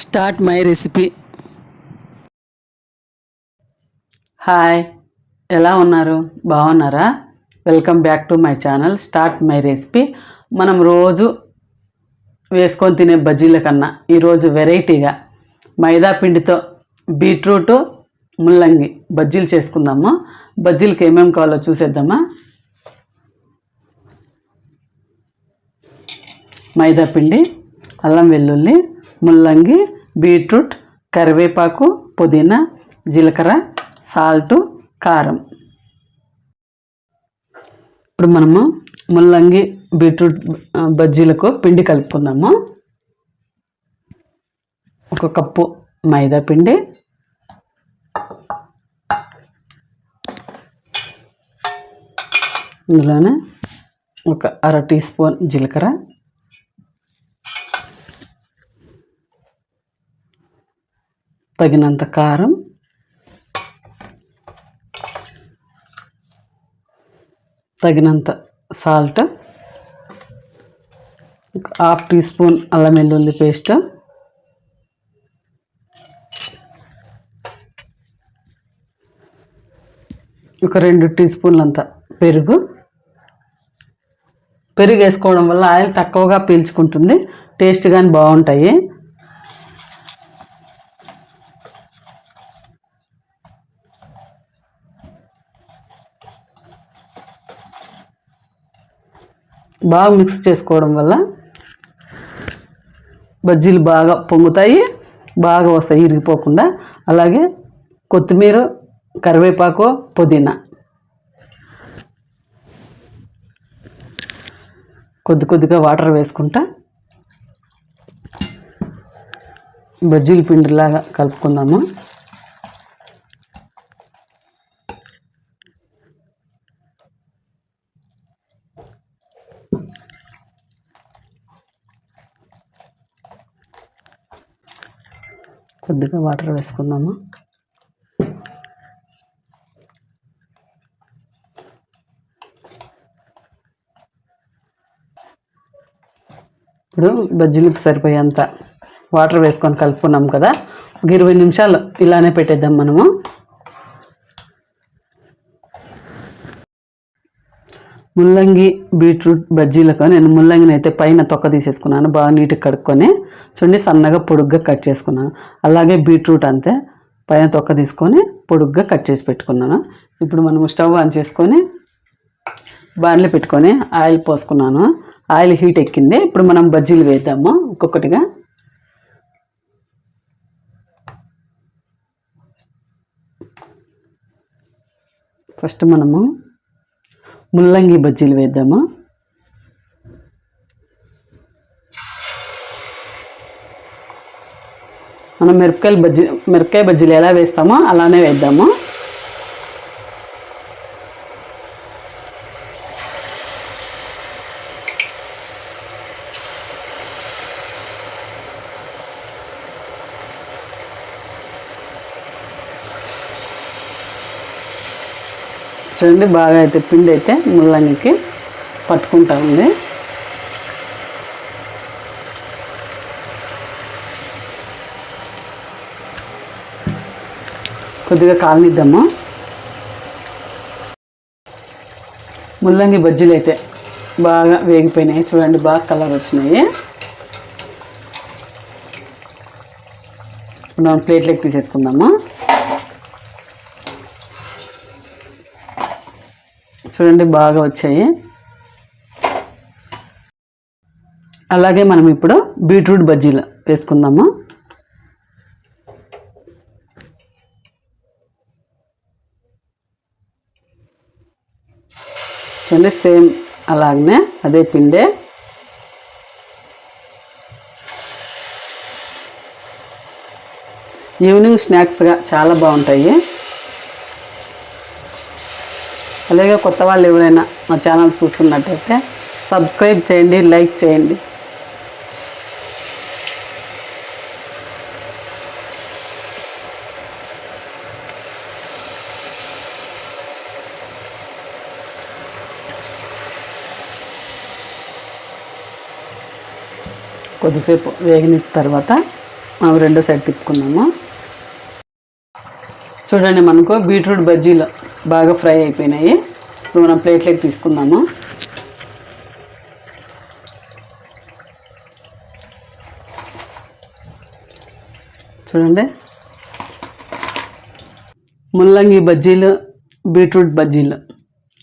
Start my recipe hi ఎలా ఉన్నారు? బాగున్నారా? Welcome back to my channel start my recipe మనం రోజు వేసుకొని తినే బజ్జీల కన్నా ఈరోజు వెరైటీగా మైదా పిండితో బీట్రూటు ముల్లంగి బజ్జీలు చేసుకుందాము. బజ్జీలకి ఏమేమి కావాలో చూసేద్దామా? మైదా పిండి అల్లం వెల్లుల్లి ముల్లంగి బీట్రూట్ కరివేపాకు పుదీనా జీలకర్ర సాల్టు కారం. ఇప్పుడు మనము ముల్లంగి బీట్రూట్ బజ్జీలకు పిండి కలుపుకుందాము. ఒక కప్పు మైదా పిండి. ఇందులోనే ఒక అర టీ స్పూన్ జీలకర్ర. తగినంత కారం. తగినంత సాల్ట్. హాఫ్ టీ స్పూన్ అల్లం వెల్లుల్లి పేస్ట్. ఒక రెండు టీ స్పూన్లంత పెరుగు. పెరుగు వేసుకోవడం వల్ల ఆయిల్ తక్కువగా పీల్చుకుంటుంది. టేస్ట్ కానీ బాగుంటాయి. బాగా మిక్స్ చేసుకోవడం వల్ల బజ్జీలు బాగా పొంగుతాయి బాగా వస్తాయి ఇరిగిపోకుండా. అలాగే కొత్తిమీర కరివేపాకు పుదీనా. కొద్ది కొద్దిగా వాటర్ వేసుకుంటా బజ్జీల పిండిలాగా కలుపుకుందాము. కొద్దిగా వాటర్ వేసుకుందాము? ఇప్పుడు బజ్జీలకు సరిపోయేంత వాటర్ వేసుకొని కలుపుకున్నాం కదా. ఒక ఇరవై నిమిషాలు ఇలానే పెట్టేద్దాం మనము. ముల్లంగి బీట్రూట్ బజ్జీలకు నేను ముల్లంగిని అయితే పైన తొక్క తీసేసుకున్నాను. బాగా నీట్గా కడుక్కొని చూడండి సన్నగా పొడుగ్గా కట్ చేసుకున్నాను. అలాగే బీట్రూట్ అంతే పైన తొక్క తీసుకొని పొడుగ్గా కట్ చేసి పెట్టుకున్నాను. ఇప్పుడు మనం స్టవ్ ఆన్ చేసుకొని బాణలు పెట్టుకొని ఆయిల్ పోసుకున్నాను. ఆయిల్ హీట్ ఎక్కింది. ఇప్పుడు మనం బజ్జీలు వేద్దాము ఒక్కొక్కటిగా. ఫస్ట్ మనము ముల్లంగి బజ్జీలు వేద్దామా? మనం మిరపకాయలు బజ్జీ మిరపకాయ బజ్జీలు ఎలా వేస్తామో అలానే వేద్దాము? చూడండి బాగా అయితే పిండి అయితే ముల్లంగికి పట్టుకుంటా ఉంది. కొద్దిగా కాలనిద్దాము? ముల్లంగి బజ్జీలు అయితే బాగా వేగిపోయినాయి. చూడండి బాగా కలర్ వచ్చినాయి. ఇప్పుడు మనం ప్లేట్లోకి తీసేసుకుందాము? చూడండి బాగా వచ్చాయి. అలాగే మనం ఇప్పుడు బీట్రూట్ బజ్జీలు వేసుకుందాము? చూడండి సేమ్ అలాగనే అదే పిండే. ఈవినింగ్ స్నాక్స్గా చాలా బాగుంటాయి. అలాగే కొత్త వాళ్ళు ఎవరైనా మా ఛానల్ చూస్తున్నట్టయితే సబ్స్క్రైబ్ చేయండి లైక్ చేయండి. కొద్దిసేపు వేగిన తర్వాత మనం రెండో సైడ్ తిప్పుకున్నాము చూడండి మనకు బీట్రూట్ బజ్జీలో బాగా ఫ్రై అయిపోయినాయి. ఇప్పుడు మనం ప్లేట్లోకి తీసుకుందాము? చూడండి. ముల్లంగి బజ్జీలు బీట్రూట్ బజ్జీలు.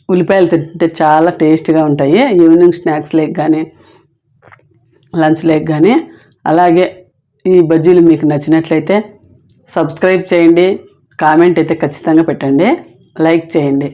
ఉల్లిపాయలు తింటే చాలా టేస్ట్గా ఉంటాయి. ఈవినింగ్ స్నాక్స్ లేక్ కానీ లంచ్ లేక్ కానీ అలాగే ఈ బజ్జీలు మీకు నచ్చినట్లయితే సబ్స్క్రైబ్ చేయండి. కామెంట్ అయితే ఖచ్చితంగా పెట్టండి. లైక్ చేయండి.